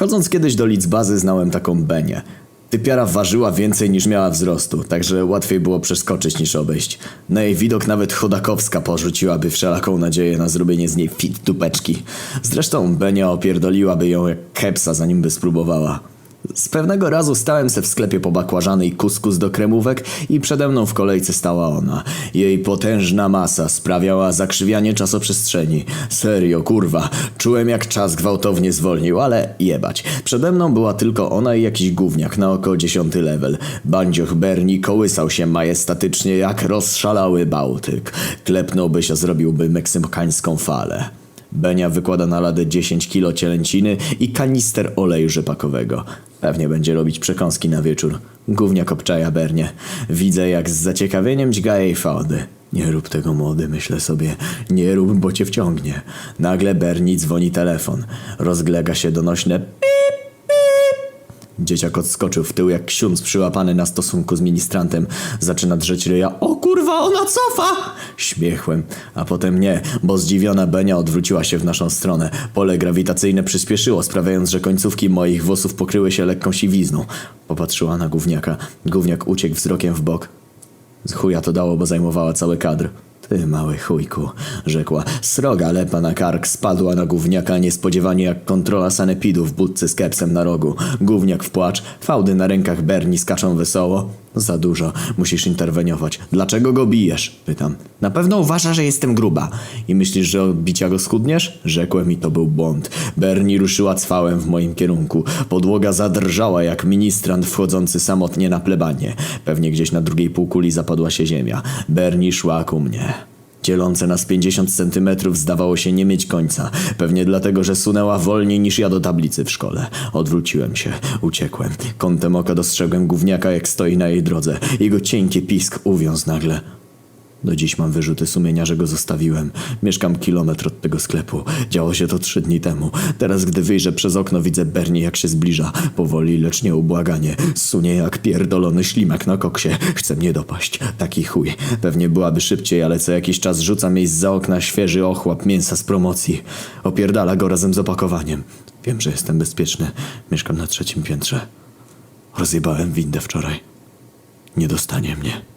Chodząc kiedyś do Lidzbazy znałem taką Benię. Typiara ważyła więcej niż miała wzrostu, także łatwiej było przeskoczyć niż obejść. Na jej widok nawet Chodakowska porzuciłaby wszelaką nadzieję na zrobienie z niej fit dupeczki. Zresztą Benia opierdoliłaby ją jak kepsa zanim by spróbowała. Z pewnego razu stałem se w sklepie po bakłażany i kuskus do kremówek i przede mną w kolejce stała ona. Jej potężna masa sprawiała zakrzywianie czasoprzestrzeni. Serio, kurwa. Czułem jak czas gwałtownie zwolnił, ale jebać. Przede mną była tylko ona i jakiś gówniak na oko dziesiąty level. Bandzioch Berni kołysał się majestatycznie jak rozszalały Bałtyk. Klepnąłby się, zrobiłby meksykańską falę. Benia wykłada na ladę 10 kilo cielęciny i kanister oleju rzepakowego. Pewnie będzie robić przekąski na wieczór. Gówniak obczaja Bernie. Widzę jak z zaciekawieniem dźga jej fałdy. Nie rób tego młody, myślę sobie. Nie rób, bo cię wciągnie. Nagle Berni dzwoni telefon. Rozglega się donośne Dzieciak odskoczył w tył jak ksiądz przyłapany na stosunku z ministrantem. Zaczyna drzeć ryja. O kurwa, ona cofa! Śmiechłem. A potem nie, bo zdziwiona Benia odwróciła się w naszą stronę. Pole grawitacyjne przyspieszyło, sprawiając, że końcówki moich włosów pokryły się lekką siwizną. Popatrzyła na gówniaka. Gówniak uciekł wzrokiem w bok. Z chuja to dało, bo zajmowała cały kadr. Ty mały chujku, rzekła. Sroga lepa na kark spadła na gówniaka niespodziewanie jak kontrola sanepidu w budce z kepsem na rogu. Gówniak w płacz, fałdy na rękach Berni skaczą wesoło. Za dużo, musisz interweniować. Dlaczego go bijesz? Pytam. Na pewno uważa, że jestem gruba. I myślisz, że od bicia go schudniesz? Rzekłem i to był błąd. Berni ruszyła cwałem w moim kierunku. Podłoga zadrżała jak ministrant wchodzący samotnie na plebanie. Pewnie gdzieś na drugiej półkuli zapadła się ziemia. Berni szła ku mnie. Dzielące nas 50 centymetrów zdawało się nie mieć końca. Pewnie dlatego, że sunęła wolniej niż ja do tablicy w szkole. Odwróciłem się, uciekłem. Kątem oka dostrzegłem gówniaka, jak stoi na jej drodze. Jego cienki pisk uwiązł nagle. Do dziś mam wyrzuty sumienia, że go zostawiłem. Mieszkam kilometr od tego sklepu. Działo się to trzy dni temu. Teraz, gdy wyjrzę przez okno, widzę Bernie, jak się zbliża. Powoli, lecz nieubłaganie. Sunie jak pierdolony ślimak na koksie. Chce mnie dopaść. Taki chuj. Pewnie byłaby szybciej, ale co jakiś czas rzuca mi za okna świeży ochłap mięsa z promocji. Opierdala go razem z opakowaniem. Wiem, że jestem bezpieczny. Mieszkam na trzecim piętrze. Rozjebałem windę wczoraj. Nie dostanie mnie.